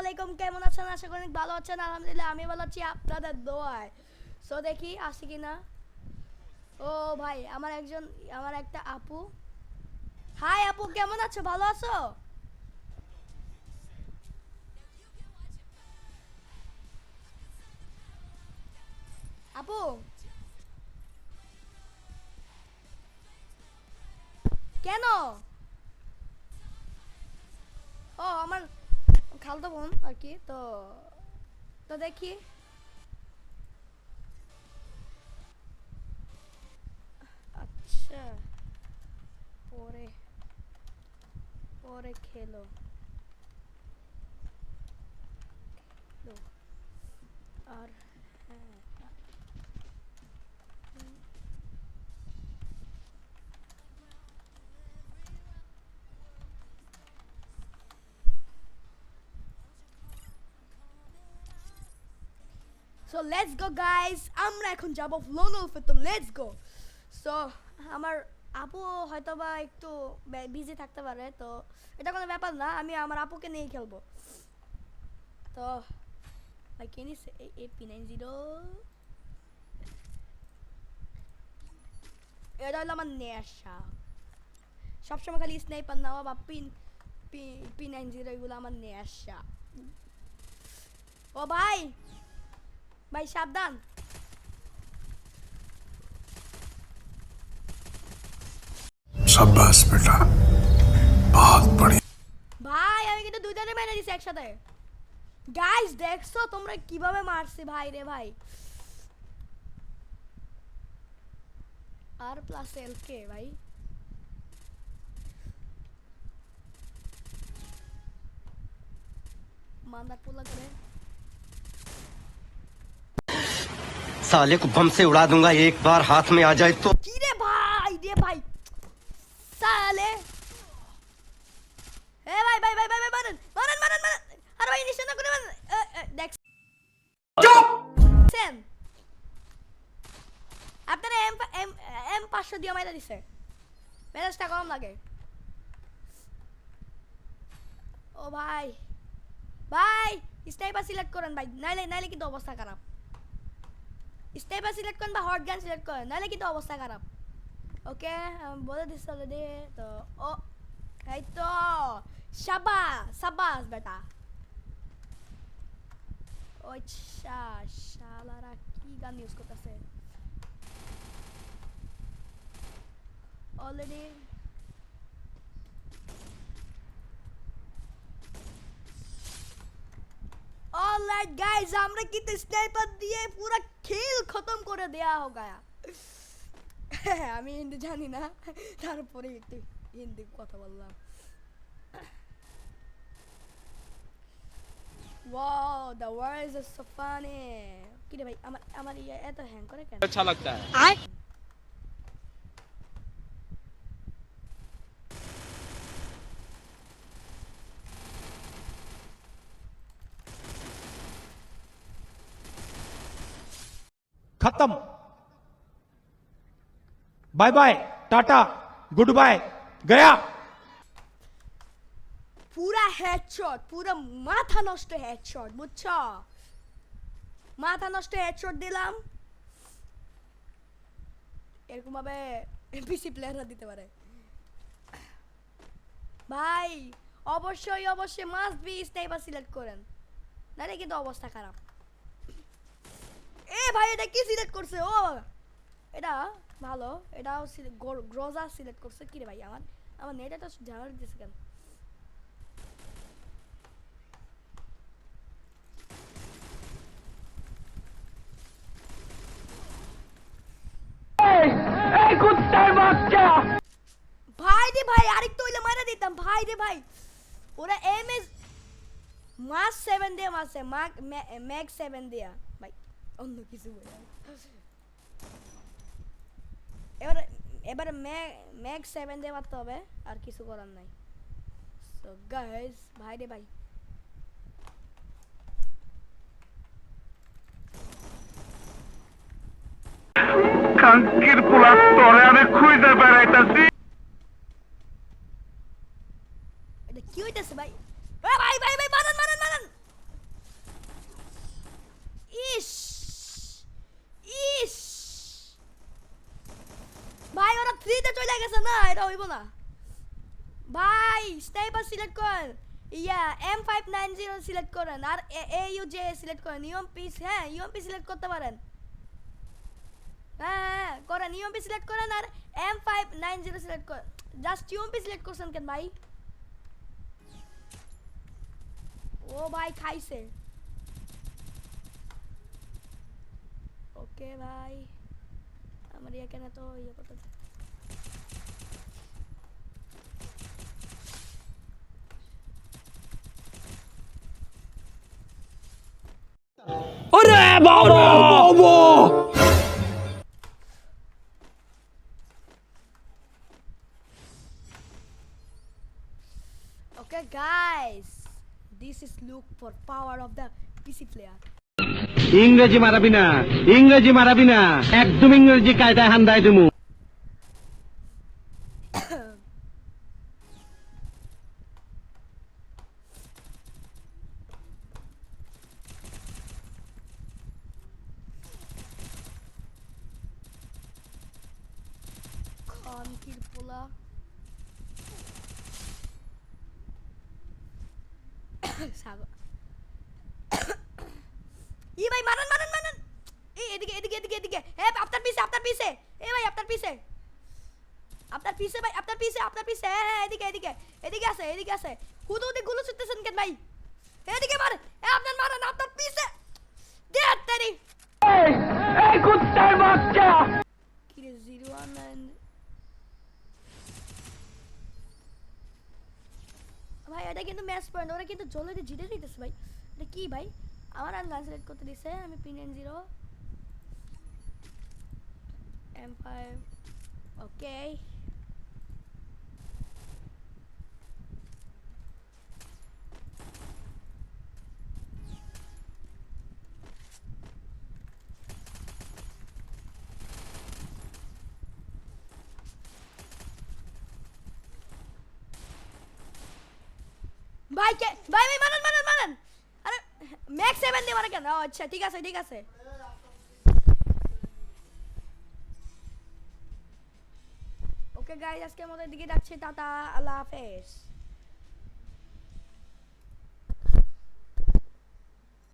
আলাইকুম, কেমন আছেন? আশা করি ভালো আছেন। আলহামদুলিল্লাহ আমি ভালো আছি। আপনাদের দোয়ায়। সো দেখি, আসি কি না? ও ভাই, আমার একজন, আমার একটা আপু। হাই আপু, কেমন আছো? ভালো আছো? আপু। কেন? ও, আমার খালতো বোন আর কি তো তো দেখি আচ্ছা পরে পরে খেলো খেলো। আর হ্যাঁ হুম। সো লেটস গো গাইস আমরা এখন যাব ফ্লোনলফে তো লেটস গো সো আমার আপু হয়তো বা একটু বিজি থাকতে পারে, তো এটা কোনো ব্যাপার না, আমি আমার আপুকে নিয়ে খেলব। তো, ভাই, কে নিছে? এই পি নাইন জিরো এটা হলো আমার নেশা। সবসময় খালি স্নাইপার নেওয়া বা পিন পি নাইন জিরো এগুলো আমার নেশা। ও ভাই ভাই সাবধান। সাব্বাস বেটা। বহুত বড় ভাই আমি কিন্তু দুইটারে মেরে দিছি একসাথে। গাইস দেখছ তোমরা কীভাবে মারছি? ভাই রে ভাই। আর প্লাস এল কে ভাই। মান্দা পোলা করে। साले को बम से उड़ा दूंगा एक बार हाथ में आ जाए तो কি রে ভাই রে ভাই সালে এ ভাই ভাই ভাই ভাই ভাই মারেন মারেন মারেন মারেন আরে ভাই নিশানা করে মারেন এ, এ, দেখ সেন আপনারা এম এম এম পাঁচশো দিয়ে মাইরা দিছে মেজাজটা কম লাগে ও ভাই ভাই স্নাইপার সিলেক্ট করেন ভাই নাইলে নাইলে কিন্তু অবস্থা খারাপ স্নাইপার সিলেক্ট করেন বা হট গান সিলেক্ট করেন নাহলে কিন্তু অবস্থা খারাপ ওকে বলে দিচ্ছি অলরেডি তো ও এই তো সাবাস সাবাস বেটা ও আচ্ছা শালারা কি গান ইউজ করতেছে অলরেডি অলরাইট গাইস আমরা কিন্তু স্নাইপার দিয়ে পুরো খেল খতম করে দেয়া हो गया আমি হিন্দি জানি না তারপরে একটু হিন্দি কথা বললাম wow the world is so funny কি রে ভাই আমার আমার ইয়ে এত হ্যাং করে কেন अच्छा लगता खत्म bye bye tata goodbye गया পুরা হেডশট পুরা মাথা নষ্ট হেডশট বুঝছো মাথা নষ্ট হেডশট দিলাম এরকম ভাবে পিসি প্লেয়াররা দিতে পারে ভাই অবশ্যই অবশ্যই মাস্ট বি স্নাইপার সিলেক্ট করেন নাহলে কিন্তু অবস্থা খারাপ এ ভাই এটা কি সিলেক্ট করছে? ও এটা ভালো। এটাও গ্রোজা সিলেক্ট করছে। কি রে ভাই আমার আমার নেট এটা ঝামেলা দিতেছে কেন? ভাই রে ভাই আরেকটু হইলে মারা দিতাম। ভাই রে ভাই ওরা এম এস মাস সেভেন দিয়ে মাসে ম্যাক সেভেন দিয়া। অন্য কিছু বলে এবার এবারে ম্যাক সেভেন দিয়ে মারতে হবে আর কিছু করার নাই সো গাইস ভাই রে ভাই কাঙ্কির পোলা তরে আমি খুঁজে বেড়াইতাছি এটা কি হইতেছে ভাই এ ভাই ভাই ভাই মারান মারান মারান নিচে চলে গেছে না এটা হইব না ভাই স্নাইপার সিলেক্ট করেন ইয়া M five nine zero select করেন আর এ ইউ জে সিলেক্ট করেন ইউএমপি হ্যাঁ ইউএমপি সিলেক্ট করতে পারেন। হ্যাঁ হ্যাঁ করেন। ইউএমপি সিলেক্ট করেন আর M five nine zero select করেন জাস্ট ইউএমপি সিলেক্ট করছেন কেন ভাই? ও ভাই, খাইছে। ওকে ভাই। আমার এখানে তো ইয়ে করতে Okay, guys, this is look for power of the PC player. ইংরেজি মারাবি না ইংরেজি মারাবি না একদম ইংরেজি কায়দায় হান্দায় দিমু খানকির পোলা সাগর ই ভাই মারান মারান মারান এই এদিকে এদিকে এদিকে এদিকে এ আপনার পিছে আপনার পিছে এ ভাই আপনার পিছে আপনার পিছে ভাই আপনার পিছে আপনার পিছে হ্যাঁ হ্যাঁ এদিকে এদিকে এদিকে আছে এদিকে আছে হুদু হুদু গুলো ছুটতেছেন কেন ভাই এদিকে মার এ আপনার মারান আপনার পিছে দে তেরি ম্যাচ পয়েন্ট, ওরা কিন্তু জলদি জিতে দিতেছে ভাই। এটা কি ভাই? আমার আর গান সিলেক্ট করতে দিছে, আমি pin N zero M five okay ভাই, কে ভাই ভাই মানান মারান মারান। আরে ম্যাক্স সেভেন দিয়ে মারা কেন? আচ্ছা ঠিক আছে ঠিক আছে। ওকে গাইজ আজকের মতো দিকে যাচ্ছে, টাটা, আল্লাহ হাফেজ।